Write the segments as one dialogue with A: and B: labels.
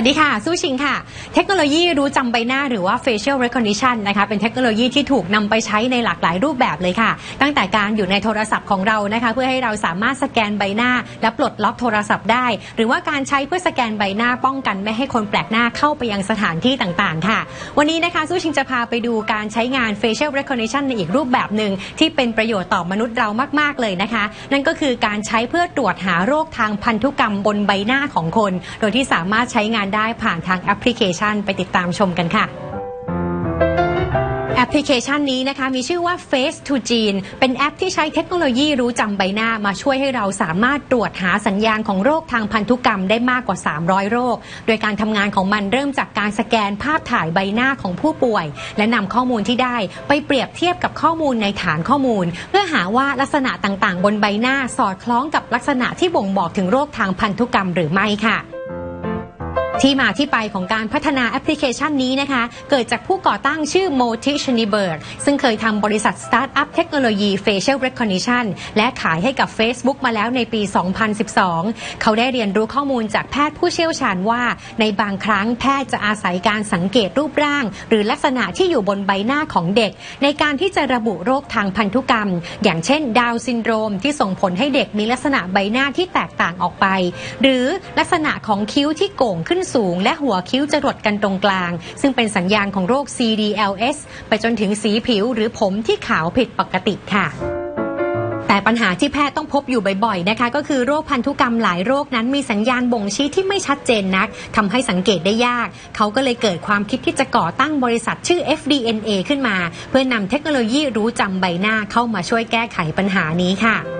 A: วัสดีค่ะ สู้ชิงค่ะ เทคโนโลยีรู้จำใบหน้าหรือว่า facial recognition นะคะเป็นเทคโนโลยีที่ถูกนำไปใช้ในหลากหลายรูปแบบเลยค่ะ ตั้งแต่การอยู่ในโทรศัพท์ของเรานะคะเพื่อให้เราสามารถสแกนใบหน้า และปลดล็อกโทรศัพท์ได้ หรือว่าการใช้เพื่อสแกนใบหน้าป้องกันไม่ให้คนแปลกหน้าเข้าไปยังสถานที่ต่างๆ ค่ะ วันนี้นะคะสู้ชิงจะพาไปดูการใช้งาน facial recognition ในอีกรูปแบบหนึ่งที่เป็นประโยชน์ต่อมนุษย์เรามากๆเลยนะคะ นั่นก็คือการใช้เพื่อตรวจหาโรคทางพันธุกรรมบนใบหน้าของคน โดยที่สามารถใช้งานได้ผ่านทางแอปพลิเคชันไปติดตามชมกันค่ะแอปพลิเคชันนี้นะคะมีชื่อว่า Face to Gene เป็นแอปที่ใช้เทคโนโลยีรู้จำใบหน้ามาช่วยให้เราสามารถตรวจหาสัญญาณของโรคทางพันธุกรรมได้มากกว่า 300 โรค โดยการทำงานของมันเริ่มจากการสแกนภาพถ่ายใบหน้าของผู้ป่วย และนำข้อมูลที่ได้ไปเปรียบเทียบกับข้อมูลในฐานข้อมูล เพื่อหาว่าลักษณะต่างๆ บนใบหน้าสอดคล้องกับลักษณะที่บ่งบอกถึงโรคทางพันธุกรรมหรือไม่ค่ะ ที่มาที่ไปของการพัฒนาแอปพลิเคชันนี้นะคะ เกิดจากผู้ก่อตั้งชื่อโมทิชนิเบิร์กซึ่งเคยทำบริษัทสตาร์ทอัพเทคโนโลยี Facial Recognition และขายให้กับ Facebook มาแล้วในปี 2012 เขาได้เรียนรู้ข้อมูลจากแพทย์ผู้เชี่ยวชาญว่า ในบางครั้งแพทย์จะอาศัยการสังเกตรูปร่าง หรือลักษณะที่อยู่บนใบหน้าของเด็ก ในการที่จะระบุโรคทางพันธุกรรม อย่างเช่น ดาวซินโดรม ที่ส่งผลให้เด็กมีลักษณะใบหน้าที่แตกต่างออกไป หรือลักษณะของคิ้วที่โก่งขึ้นสูง และหัวคิ้วจะรดกันตรงกลาง ซึ่งเป็นสัญญาณของโรค CDLS ไปจนถึงสีผิวหรือผมที่ขาวผิดปกติค่ะแต่ปัญหาที่แพทย์ต้องพบอยู่บ่อยๆนะคะ ก็คือโรคพันธุกรรมหลายโรคนั้นมีสัญญาณบ่งชี้ที่ไม่ชัดเจนนักทำให้สังเกตได้ยาก เขาก็เลยเกิดความคิดที่จะก่อตั้งบริษัทชื่อ FDNA ขึ้นมา เพื่อนำเทคโนโลยีรู้จำใบหน้าเข้ามาช่วยแก้ไขปัญหานี้ค่ะ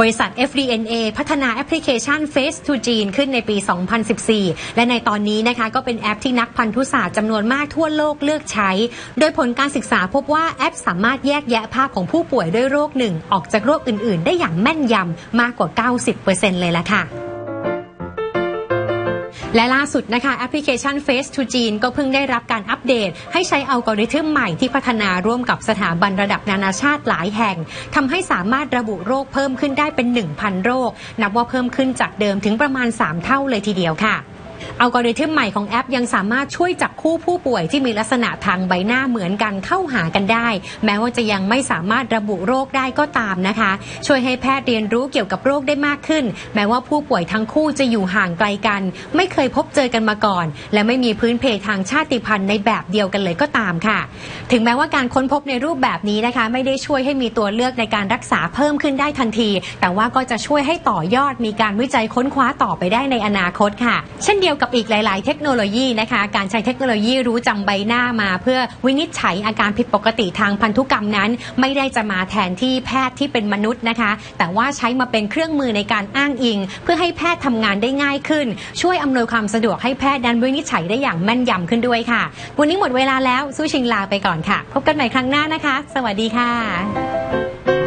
A: บริษัท FDNA พัฒนาแอปพลิเคชัน Face to Gene ขึ้นในปี 2014 และในตอนนี้นะคะก็เป็นแอปที่นักพันธุศาสตร์จำนวนมากทั่วโลกเลือกใช้ โดยผลการศึกษาพบว่าแอปสามารถแยกแยะภาพของผู้ป่วยด้วยโรคหนึ่งออกจากโรคอื่น ๆ ได้อย่างแม่นยำมากกว่า 90%เลยละค่ะ และล่าสุดนะคะแอปพลิเคชัน Face to Gene ก็เพิ่งได้รับการอัปเดต ให้ใช้อัลกอริทึมใหม่ที่พัฒนาร่วมกับสถาบันระดับนานาชาติหลายแห่งทำให้สามารถระบุโรคเพิ่มขึ้นได้เป็น 1,000 โรค นับว่าเพิ่มขึ้นจากเดิมถึงประมาณ 3 เท่าเลยทีเดียวค่ะ อัลกอริทึมใหม่ของแอปยังสามารถช่วยจับคู่ผู้ป่วยที่มีลักษณะทางใบหน้าเหมือนกันเข้าหากันได้ แม้ว่าจะยังไม่สามารถระบุโรคได้ก็ตามนะคะ ช่วยให้แพทย์เรียนรู้เกี่ยวกับโรคได้มากขึ้น แม้ว่าผู้ป่วยทั้งคู่จะอยู่ห่างไกลกัน ไม่เคยพบเจอกันมาก่อน และไม่มีพื้นเพทางชาติพันธุ์ในแบบเดียวกันเลยก็ตามค่ะ ถึงแม้ว่าการค้นพบในรูปแบบนี้นะคะ ไม่ได้ช่วยให้มีตัวเลือกในการรักษาเพิ่มขึ้นได้ทันที แต่ว่าก็จะช่วยให้ต่อยอดมีการวิจัยค้นคว้าต่อไปได้ในอนาคตค่ะ เช่นเดียวกับอีกหลาย ๆ เทคโนโลยีนะคะ การใช้เทคโนโลยีรู้จำใบหน้ามา เพื่อวินิจฉัยอาการผิดปกติทางพันธุกรรมนั้น ไม่ได้จะมาแทนที่แพทย์ที่เป็นมนุษย์นะคะ แต่ว่าใช้มาเป็นเครื่องมือในการอ้างอิง เพื่อให้แพทย์ทำงานได้ง่ายขึ้น ช่วยอำนวยความสะดวกให้แพทย์นั้นวินิจฉัยได้อย่างแม่นยำขึ้นด้วยค่ะ วันนี้หมดเวลาแล้วสู้ชิงลาไปก่อนค่ะ พบกันใหม่ครั้งหน้านะคะ สวัสดีค่ะ